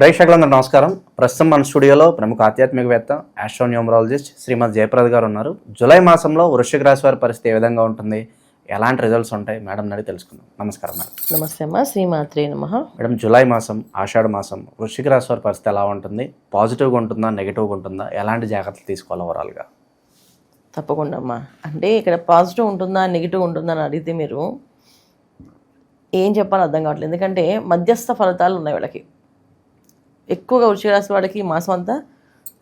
ప్రేక్షకులందరూ నమస్కారం. ప్రస్తుతం మన స్టూడియోలో ప్రముఖ ఆధ్యాత్మికవేత్త ఆస్ట్రోన్యూమరాలజిస్ట్ శ్రీమద్ జయప్రద గారు ఉన్నారు. జూలై మాసంలో వృశ్చిక రాశి వారి పరిస్థితి ఏ విధంగా ఉంటుంది? ఎలాంటి రిజల్ట్స్ ఉంటాయి? మేడం అడిగి తెలుసుకుందాం. నమస్కారం మేడం. నమస్తే అమ్మా. శ్రీమాత్రే నమ. మేడం జూలై మాసం ఆషాఢ మాసం వృశ్చిక రాశి వారి పరిస్థితి ఎలా ఉంటుంది? పాజిటివ్గా ఉంటుందా? నెగిటివ్గా ఉంటుందా? ఎలాంటి జాగ్రత్తలు తీసుకోవాలి ఓవరాల్గా తప్పకుండా అమ్మా. అంటే ఇక్కడ పాజిటివ్ ఉంటుందా? నెగిటివ్ ఉంటుందా అని అడిగితే మీరు ఏం చెప్పాలో అర్థం కావట్లేదు. ఎందుకంటే మధ్యస్థ ఫలితాలు ఉన్నాయి వాళ్ళకి. ఎక్కువగా వృశ్చిక రాశి వాడికి ఈ మాసం అంతా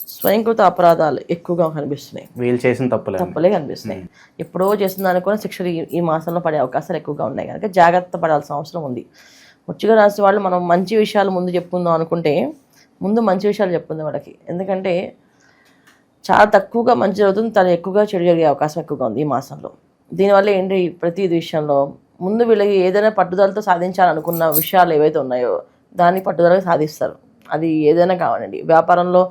స్వయంకృత అపరాధాలు ఎక్కువగా కనిపిస్తున్నాయి. వీళ్ళు చేసిన తప్పులేదు తప్పులే కనిపిస్తున్నాయి. ఎప్పుడో చేసిన దానికి కూడా శిక్షలు ఈ- ఈ మాసంలో పడే అవకాశాలు ఎక్కువగా ఉన్నాయి. కనుక జాగ్రత్త పడాల్సిన అవసరం ఉంది. వృచ్చిక రాశి వాళ్ళు మనం మంచి విషయాలు ముందు చెప్పుకుందాం అనుకుంటే ముందు మంచి విషయాలు చెప్పుకుందాం వాళ్ళకి. ఎందుకంటే చాలా తక్కువగా మంచి జరుగుతుంది తను ఎక్కువగా చెడు జరిగే అవకాశం ఎక్కువగా ఉంది ఈ మాసంలో. దీనివల్ల ఏంటి? ప్రతి విషయంలో ముందు వీళ్ళకి ఏదైనా పట్టుదలతో సాధించాలనుకున్న విషయాలు ఏవైతే ఉన్నాయో దాన్ని పట్టుదలగా సాధిస్తారు. అది ఏదైనా కావాలండి. వ్యాపారంలో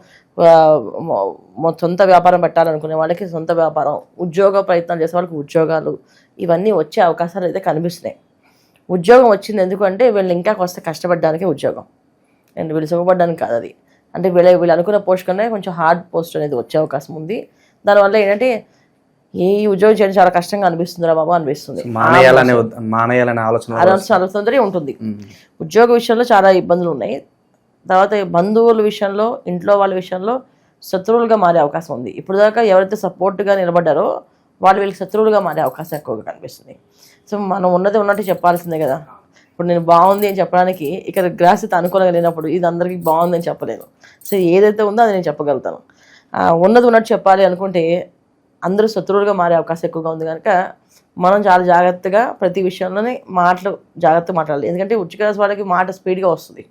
సొంత వ్యాపారం పెట్టాలనుకునే వాళ్ళకి సొంత వ్యాపారం ఉద్యోగ ప్రయత్నాలు చేసే వాళ్ళకి ఉద్యోగాలు ఇవన్నీ వచ్చే అవకాశాలు అయితే కనిపిస్తున్నాయి. ఉద్యోగం వచ్చింది ఎందుకంటే వీళ్ళు ఇంకా కొంత కష్టపడడానికి ఉద్యోగం. అండ్ వీళ్ళు సుఖపడడానికి కాదు అది. అంటే వీళ్ళ వీళ్ళు అనుకున్న పోస్ట్ కన్నా కొంచెం హార్డ్ పోస్ట్ అనేది వచ్చే అవకాశం ఉంది. దానివల్ల ఏంటంటే ఈ ఉద్యోగం చేయడం చాలా కష్టంగా అనిపిస్తుందిరా బాబా అనిపిస్తుంది. మానేయాలనే ఆలోచన ఆలోచన ఉంటుంది. ఉద్యోగ విషయంలో చాలా ఇబ్బందులు ఉన్నాయి. తర్వాత బంధువుల విషయంలో ఇంట్లో వాళ్ళ విషయంలో శత్రువులుగా మారే అవకాశం ఉంది. ఇప్పుడు దాకా ఎవరైతే సపోర్ట్గా నిలబడ్డారో వాళ్ళు వీళ్ళకి శత్రువులుగా మారే అవకాశం ఎక్కువగా కనిపిస్తుంది. సో మనం ఉన్నది ఉన్నట్టు చెప్పాల్సిందే కదా. ఇప్పుడు నేను బాగుంది అని చెప్పడానికి ఇక్కడ గ్రాస్యత అనుకూలంగా లేనప్పుడు ఇది అందరికీ బాగుంది అని చెప్పలేను. సో ఏదైతే ఉందో అది నేను చెప్పగలుగుతాను. ఉన్నది ఉన్నట్టు చెప్పాలి అనుకుంటే అందరూ శత్రువులుగా మారే అవకాశం ఎక్కువగా ఉంది కనుక మనం చాలా జాగ్రత్తగా ప్రతి విషయంలోనే మాటలు జాగ్రత్తగా మాట్లాడాలి. ఎందుకంటే ఉచ్చిక వాళ్ళకి మాట స్పీడ్గా వస్తుంది.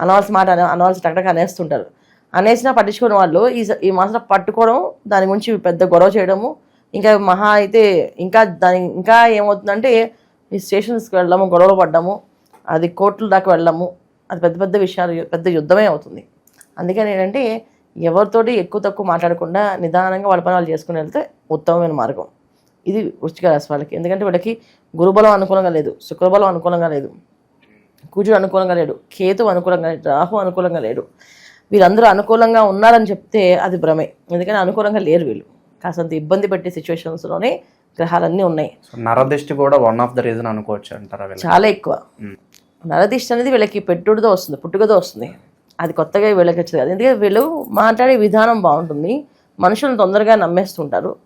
అనవలసిన మాట అన- అనవలసిన టక్కటక్క అనేస్తుంటారు. అనేసినా పట్టించుకునే వాళ్ళు ఈ ఈ మాసం పట్టుకోవడం దాని గురించి పెద్ద గొడవ చేయడము ఇంకా మహా అయితే ఇంకా దాని ఇంకా ఏమవుతుందంటే ఈ స్టేషన్స్కి వెళ్ళడము గొడవలు పడ్డము అది కోర్టుల దాకా వెళ్ళడము అది పెద్ద పెద్ద విషయాలు పెద్ద యుద్ధమే అవుతుంది. అందుకని ఏంటంటే ఎవరితోటి ఎక్కువ తక్కువ మాట్లాడకుండా నిదానంగా వాళ్ళ పని వాళ్ళు చేసుకుని వెళ్తే ఉత్తమమైన మార్గం. ఇది వృశ్చిక రాశి వాళ్ళకి. ఎందుకంటే వీళ్ళకి గురుబలం అనుకూలంగా లేదు శుక్రబలం అనుకూలంగా లేదు. కుజుడు అనుకూలంగా లేడు కేతు అనుకూలంగా లేడు రాహు అనుకూలంగా లేడు. వీళ్ళందరూ అనుకూలంగా ఉన్నారని చెప్తే అది భ్రమే. ఎందుకని అనుకూలంగా లేరు వీళ్ళు. కాసంత ఇబ్బంది పెట్టే సిచ్యువేషన్స్లోనే గ్రహాలన్నీ ఉన్నాయి. నరదిష్టి కూడా వన్ ఆఫ్ ద రీజన్ అనుకోవచ్చు అంటారా చాలా ఎక్కువ. మ్మ్. నరదిష్టి అనేది వీళ్ళకి పెట్టుడుతో వస్తుంది పుట్టుకతో వస్తుంది. అది కొత్తగా వీళ్ళకి వచ్చేది కాదు. ఎందుకంటే వీళ్ళు మాట్లాడే విధానం బాగుంటుంది. మనుషులను తొందరగా నమ్మేస్తుంటారు.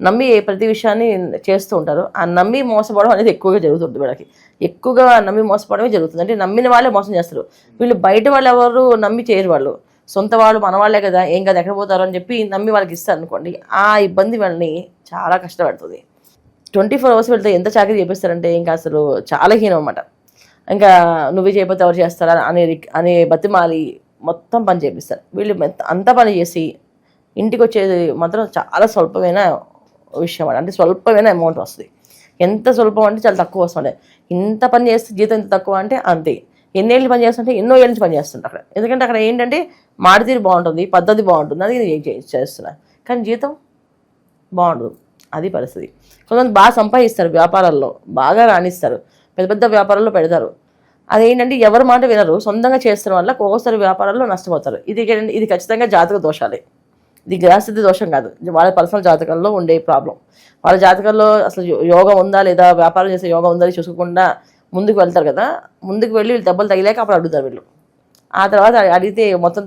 నమ్మి ప్రతి విషయాన్ని చేస్తూ ఉంటారు. ఆ నమ్మి మోసపోవడం అనేది ఎక్కువగా జరుగుతుంది వీళ్ళకి. ఎక్కువగా నమ్మి మోసపోవడమే జరుగుతుంది. అంటే నమ్మిన వాళ్ళే మోసం చేస్తారు. వీళ్ళు బయట వాళ్ళు ఎవరు నమ్మి చేయరు వాళ్ళు. సొంత వాళ్ళు మన వాళ్ళే కదా ఏం కదా ఎక్కడ పోతారు అని చెప్పి నమ్మి వాళ్ళకి ఇస్తారు అనుకోండి ఆ ఇబ్బంది వాళ్ళని చాలా కష్టపడుతుంది. ట్వంటీ ఫోర్ అవర్స్ వెళ్తే ఎంత చాకరీ చేపిస్తారంటే ఇంకా అసలు చాలా హీనం అనమాట ఇంకా నువ్వే చేయకపోతే ఎవరు చేస్తారా అనే అనే బతిమాలి మొత్తం పని చేపిస్తారు. వీళ్ళు మెత్త- అంత పని చేసి ఇంటికి వచ్చేది మాత్రం చాలా స్వల్పమైన విషయం అన్నమాట. అంటే స్వల్పమైన అమౌంట్ వస్తుంది. ఎంత స్వల్పం అంటే చాలా తక్కువ వస్తుంది ఇంత పని చేస్తే జీతం ఎంత తక్కువ అంటే అంతే. ఎన్నేళ్ళు పని చేస్తుంటే ఎన్నో ఏళ్ళ నుంచి పని చేస్తుంటారు. అక్కడ ఎందుకంటే అక్కడ ఏంటంటే మాడితీరు బాగుంటుంది పద్ధతి బాగుంటుంది. అది చేస్తున్నా. కానీ జీతం బాగుండదు. అది పరిస్థితి. కొంతమంది బాగా సంపాదిస్తారు వ్యాపారాల్లో. బాగా రాణిస్తారు. పెద్ద పెద్ద వ్యాపారాల్లో పెడతారు. అదేంటంటే ఎవరి మాట వినరు. సొంతంగా చేస్తున్న వల్ల ఒక్కొక్కసారి వ్యాపారాల్లో నష్టపోతారు. ఇది ఇది ఖచ్చితంగా జాతక దోషాలే. ఇది గ్రహస్థితి దోషం కాదు. వాళ్ళ పర్సనల్ జాతకంలో ఉండే ప్రాబ్లం. వాళ్ళ జాతకంలో అసలు యోగం ఉందా లేదా వ్యాపారం చేసే యోగం ఉందా అని చూసుకోకుండా ముందుకు వెళ్తారు కదా ముందుకు వెళ్ళి వీళ్ళు దెబ్బలు తగిలాక అప్పుడు అడుగుతారు వీళ్ళు. ఆ తర్వాత అడిగితే మొత్తం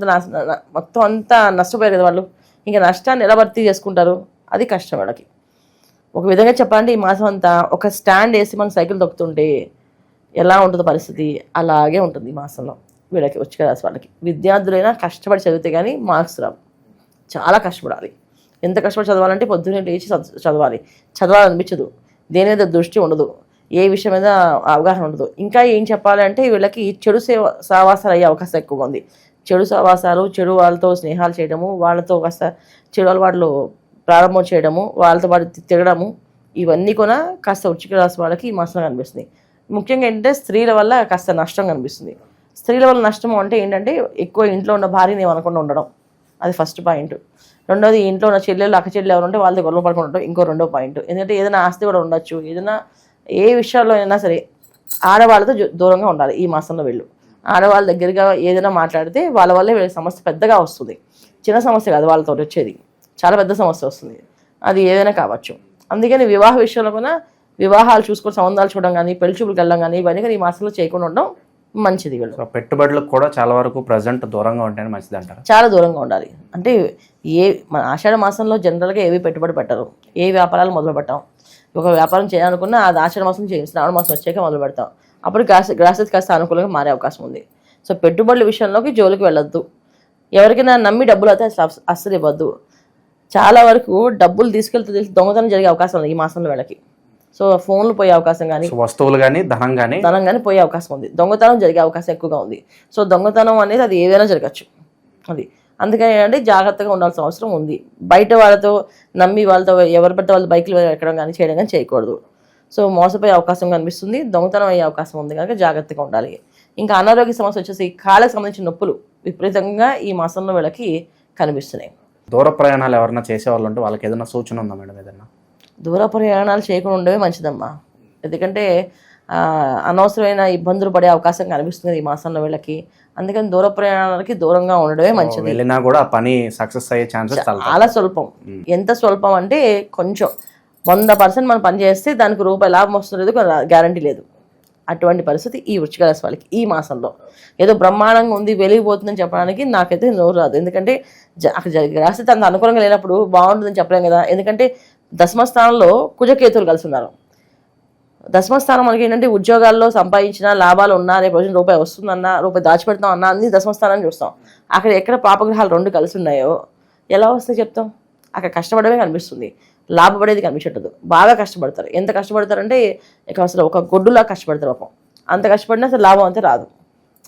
మొత్తం అంతా నష్టపోయారు కదా వాళ్ళు. ఇంకా నష్టాన్ని ఎలా భర్తీ చేసుకుంటారు? అది కష్టం వాళ్ళకి. ఒక విధంగా చెప్పాలంటే ఈ మాసం అంతా ఒక స్టాండ్ వేసి మనం సైకిల్ తొక్కుతుంటే ఎలా ఉంటుందో పరిస్థితి అలాగే ఉంటుంది ఈ మాసంలో. వీళ్ళకి వచ్చి రాసి వాళ్ళకి. విద్యార్థులైనా కష్టపడి చదివితే కానీ మార్క్స్ రావు. చాలా కష్టపడాలి. ఎంత కష్టపడి చదవాలంటే పొద్దున్నే లేచి చదవాలి. చదవాలనిపించదు. దేని మీద దృష్టి ఉండదు. ఏ విషయం మీద అవగాహన ఉండదు. ఇంకా ఏం చెప్పాలంటే వీళ్ళకి చెడు సేవ సావాసాలు అయ్యే అవకాశం ఎక్కువగా ఉంది. చెడు సావాసాలు చెడు వాళ్ళతో స్నేహాలు చేయడము వాళ్ళతో కాస్త చెడు అలవాట్లు ప్రారంభం చేయడము వాళ్ళతో పాటు తిరగడము ఇవన్నీ కూడా కాస్త ఉచిక రాసి వాళ్ళకి ఈ కనిపిస్తుంది. ముఖ్యంగా ఏంటంటే స్త్రీల వల్ల కాస్త నష్టం కనిపిస్తుంది. స్త్రీల వల్ల నష్టం అంటే ఏంటంటే ఎక్కువ ఇంట్లో ఉన్న భార్యని ఏమనకుండా ఉండడం. అది ఫస్ట్ పాయింట్ రెండోది ఇంట్లో ఉన్న చెల్లెలు అక్క చెల్లెలు ఎవరు ఉంటే వాళ్ళతో గొడవ పడుకుంటూ ఇంకో రెండో పాయింట్ ఎందుకంటే ఏదైనా ఆస్తి కూడా ఉండొచ్చు. ఏదైనా ఏ విషయాల్లో అయినా సరే ఆడవాళ్ళతో దూరంగా ఉండాలి ఈ మాసంలో వీళ్ళు. ఆడవాళ్ళ దగ్గరగా ఏదైనా మాట్లాడితే వాళ్ళ వల్లే సమస్య పెద్దగా వస్తుంది. చిన్న సమస్య కాదు వాళ్ళతో వచ్చేది. చాలా పెద్ద సమస్య వస్తుంది. అది ఏదైనా కావచ్చు. అందుకని వివాహ విషయంలో కూడా వివాహాలు చూసుకొని సంబంధాలు చూడడం కానీ పెళ్ళి చూపులకు వెళ్ళడం కానీ ఇవన్నీ కానీ ఈ మాసంలో చేయకుండా ఉండడం మంచిది వీళ్ళు. పెట్టుబడులకు కూడా చాలా వరకు ప్రజెంట్ దూరంగా ఉంటేనే మంచిది అంటారు? చాలా దూరంగా ఉండాలి. అంటే ఏ మన ఆషాఢ మాసంలో జనరల్గా ఏవి పెట్టుబడి పెట్టరు. ఏ వ్యాపారాలు మొదలు పెట్టాం. ఒక వ్యాపారం చేయాలనుకున్నా అది ఆషాఢ మాసం చేయం శ్రావణ మాసం వచ్చాక మొదలు పెడతాం. అప్పుడు గ్రాస్ గ్రాసెస్ కాస్త అనుకూలంగా మారే అవకాశం ఉంది. సో పెట్టుబడుల విషయంలోకి జోలికి వెళ్ళొద్దు. ఎవరికైనా నమ్మి డబ్బులు అయితే అస్సలు ఇవ్వద్దు. చాలా వరకు డబ్బులు తీసుకెళ్తే తెలిసి దొంగతనం జరిగే అవకాశం ఉంది ఈ మాసంలో వీళ్ళకి. సో ఫోన్లు పోయే అవకాశం కానీ వస్తువులు కానీ ధనం కానీ ధనం కానీ పోయే అవకాశం ఉంది. దొంగతనం జరిగే అవకాశం ఎక్కువగా ఉంది. సో దొంగతనం అనేది అది ఏదైనా జరగచ్చు. అది. అందుకని ఏంటంటే జాగ్రత్తగా ఉండాల్సిన అవసరం ఉంది. బయట వాళ్ళతో నమ్మి వాళ్ళతో ఎవరు పడితే వాళ్ళు బైక్లు ఎక్కడం కానీ చేయడం కానీ చేయకూడదు. సో మోసపోయే అవకాశం కనిపిస్తుంది. దొంగతనం అయ్యే అవకాశం ఉంది కనుక జాగ్రత్తగా ఉండాలి. ఇంకా అనారోగ్య సమస్య వచ్చేసి కాళ్ళకి సంబంధించిన నొప్పులు విపరీతంగా ఈ మాసంలో వీళ్ళకి కనిపిస్తున్నాయి. దూర ప్రయాణాలు ఎవరైనా చేసేవాళ్ళు ఉంటే వాళ్ళకి ఏదైనా సూచన ఉందా మేడం ఏదైనా? దూర ప్రయాణాలు చేయకుండా ఉండడమే మంచిదమ్మా. ఎందుకంటే అనవసరమైన ఇబ్బందులు పడే అవకాశం కనిపిస్తుంది ఈ మాసంలో వీళ్ళకి. అందుకని దూర ప్రయాణాలకి దూరంగా ఉండడమే మంచిది. వెళ్ళినా కూడా పని సక్సెస్ అయ్యే ఛాన్సెస్ చాలా స్వల్పం. ఎంత స్వల్పం అంటే కొంచెం. వంద పర్సెంట్ మనం పని చేస్తే దానికి రూపాయి లాభం వస్తుంది గ్యారంటీ లేదు. అటువంటి పరిస్థితి ఈ వృచ్చిక రాశి వాళ్ళకి ఈ మాసంలో. ఏదో బ్రహ్మాండంగా ఉంది వెలిగిపోతుందని చెప్పడానికి నాకైతే నోరు రాదు. ఎందుకంటే అక్కడ రాశి అంత అనుకూలంగా లేనప్పుడు బాగుంటుందని చెప్పలేం కదా. ఎందుకంటే దశమ స్థానంలో కుజకేతులు కలిసి ఉన్నారు దశమ స్థానం మనకి ఏంటంటే ఉద్యోగాల్లో సంపాదించిన లాభాలు ఉన్నా రేపు రోజున రూపాయి వస్తుందన్నా రూపాయి దాచిపెడతాం అన్నా అన్ని దశమ స్థానాన్ని చూస్తాం. అక్కడ ఎక్కడ పాపగ్రహాలు రెండు కలిసి ఉన్నాయో ఎలా వస్తాయి చెప్తాం? అక్కడ కష్టపడమే కనిపిస్తుంది. లాభపడేది కనిపించట్లేదు. బాగా కష్టపడతారు. ఎంత కష్టపడతారంటే ఇక అసలు ఒక గొడ్డులా కష్టపడతారు పాపం. అంత కష్టపడినా అసలు లాభం అంతే రాదు.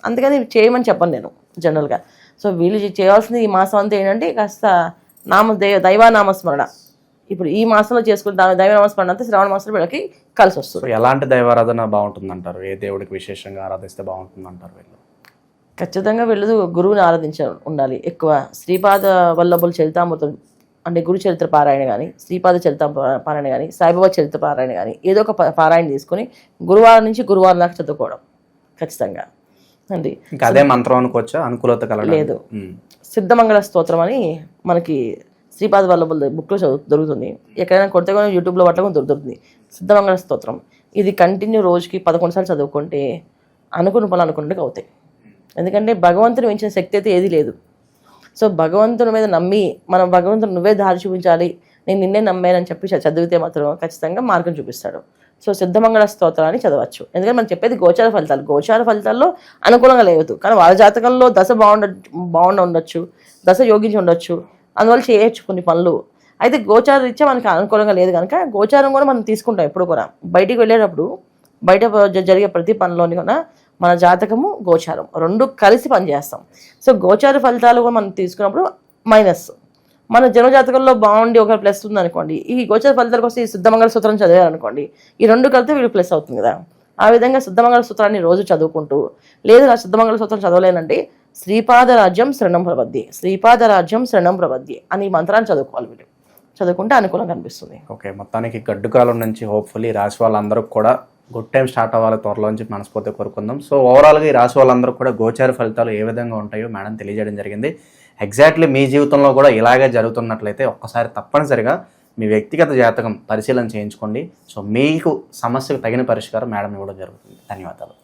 అందుకని చేయమని చెప్పను నేను జనరల్గా. సో వీళ్ళు చేయాల్సింది ఈ మాసం అంతా ఏంటంటే కాస్త నామ దైవ దైవానామస్మరణ. ఇప్పుడు ఈ మాసంలో చేసుకుంటే దైవనామస్మరణ అంతా శ్రావణ మాసంలో వీళ్ళకి కలిసి వస్తుంది. ఎలాంటి దైవారాధన బాగుంటుంది అంటారు ఏ దేవుడికి విశేషంగా ఆరాధిస్తే బాగుంటుంది అంటారు వీళ్ళు? ఖచ్చితంగా వీళ్ళు గురువుని ఆరాధించ ఉండాలి. ఎక్కువ శ్రీపాద వల్లభుల చరితామృతం అంటే గురు చరిత్ర పారాయణ కానీ శ్రీపాద చరిత పారాయణ కానీ సాయిబాబా చరిత్ర పారాయణ కానీ ఏదో ఒక పారాయణ తీసుకొని గురువారం నుంచి గురువారం దాకా చదువుకోవడం ఖచ్చితంగా. అండి అదే మంత్రం అనుకోవచ్చా? అనుకూలత కలగడం లేదు. సిద్ధమంగళ స్తోత్రం అని మనకి శ్రీపాద వల్లభుల బుక్లో చదువు దొరుకుతుంది. ఎక్కడైనా కొడితే కూడా యూట్యూబ్లో పట్ల కూడా దొరుకుతుంది. సిద్ధమంగళ స్తోత్రం. ఇది కంటిన్యూ రోజుకి పదకొండు సార్లు చదువుకుంటే అనుకున్న పనులు అనుకున్నట్టుగా అవుతాయి. ఎందుకంటే భగవంతుని మించిన శక్తి అయితే ఏది లేదు. సో భగవంతుని మీద నమ్మి మనం భగవంతుని నువ్వే దారి చూపించాలి నేను నిన్నే నమ్మానని చెప్పి చదివితే మాత్రం ఖచ్చితంగా మార్గం చూపిస్తాడు. సో సిద్ధమంగళ స్తోత్రాన్ని చదవచ్చు. ఎందుకంటే మనం చెప్పేది గోచార ఫలితాలు. గోచార ఫలితాల్లో అనుకూలంగా లేవదు కానీ వాళ్ళ జాతకంలో దశ బాగుండ బాగుండ ఉండొచ్చు దశ యోగించి ఉండొచ్చు. అందువల్ల చేయొచ్చు కొన్ని పనులు. అయితే గోచార రీత్యా మనకి అనుకూలంగా లేదు కనుక గోచారం కూడా మనం తీసుకుంటాం ఎప్పుడు కూడా. బయటికి వెళ్ళేటప్పుడు బయట జరిగే ప్రతి పనిలోని కూడా మన జాతకము గోచారం. రెండు కలిసి పనిచేస్తాం. సో గోచార ఫలితాలు కూడా మనం తీసుకున్నప్పుడు మైనస్. మన జన్మజాతకంలో బాగుండి ఒక ప్లస్ ఉంది అనుకోండి ఈ గోచార ఫలితాల కోసం ఈ సిద్ధమంగళ సూత్రం చదివారనుకోండి ఈ రెండు కలిపితే వీళ్ళు ప్లస్ అవుతుంది కదా. ఆ విధంగా సిద్ధమంగళ సూత్రాన్ని రోజు చదువుకుంటూ లేదు నా సిద్ధమంగళ సూత్రం చదవలేనంటే శ్రీపాద రాజ్యం శరణం ప్రబద్ధి శ్రీపాద రాజ్యం శరణం ప్రబద్ధి అని ఈ మంత్రాన్ని చదువుకోవాలి వీళ్ళు. చదువుకుంటే అనుకూలం కనిపిస్తుంది ఓకే మొత్తానికి గడ్డుకాలం నుంచి హోప్ఫుల్లీ రాసి వాళ్ళందరూ కూడా గుడ్ టైం స్టార్ట్ అవ్వాలి త్వరలోంచి మనస్ఫూర్తి కోరుకుందాం. సో ఓవరాల్గా ఈ రాసి వాళ్ళందరూ కూడా గోచార ఫలితాలు ఏ విధంగా ఉంటాయో మేడం తెలియజేయడం జరిగింది. ఎగ్జాక్ట్లీ మీ జీవితంలో కూడా ఇలాగే జరుగుతున్నట్లయితే ఒక్కసారి తప్పనిసరిగా మీ వ్యక్తిగత జాతకం పరిశీలన చేయించుకోండి. సో మీకు సమస్యకు తగిన పరిష్కారం మేడం ఇవ్వడం జరుగుతుంది. ధన్యవాదాలు.